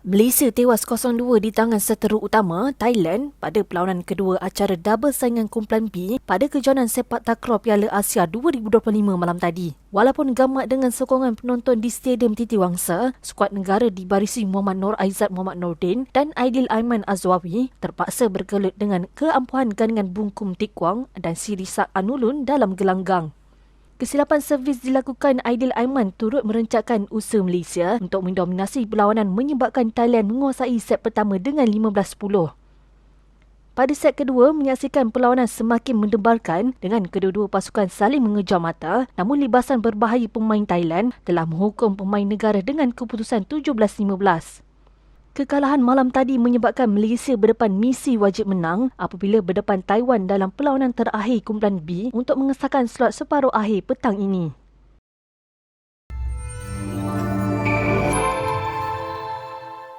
Malaysia tewas 0-2 di tangan seteru utama Thailand pada perlawanan kedua acara double saingan kumpulan B pada kejohanan sepak takraw Piala Asia 2025 malam tadi. Walaupun gamak dengan sokongan penonton di Stadium Titi Wangsa, skuad negara dibarisi Muhammad Nur Aizat Muhammad Nordin dan Aidil Aiman Azwawi terpaksa berkelut dengan keampuhan gandingan Bungkum Tikwang dan Sirisak Anulun dalam gelanggang. Kesilapan servis dilakukan Aidil Aiman turut merencatkan usaha Malaysia untuk mendominasi perlawanan menyebabkan Thailand menguasai set pertama dengan 15-10. Pada set kedua, menyaksikan perlawanan semakin mendebarkan dengan kedua-dua pasukan saling mengejar mata namun libasan berbahaya pemain Thailand telah menghukum pemain negara dengan keputusan 17-15. Kekalahan malam tadi menyebabkan Malaysia berdepan misi wajib menang apabila berdepan Taiwan dalam perlawanan terakhir kumpulan B untuk mengesahkan slot separuh akhir petang ini.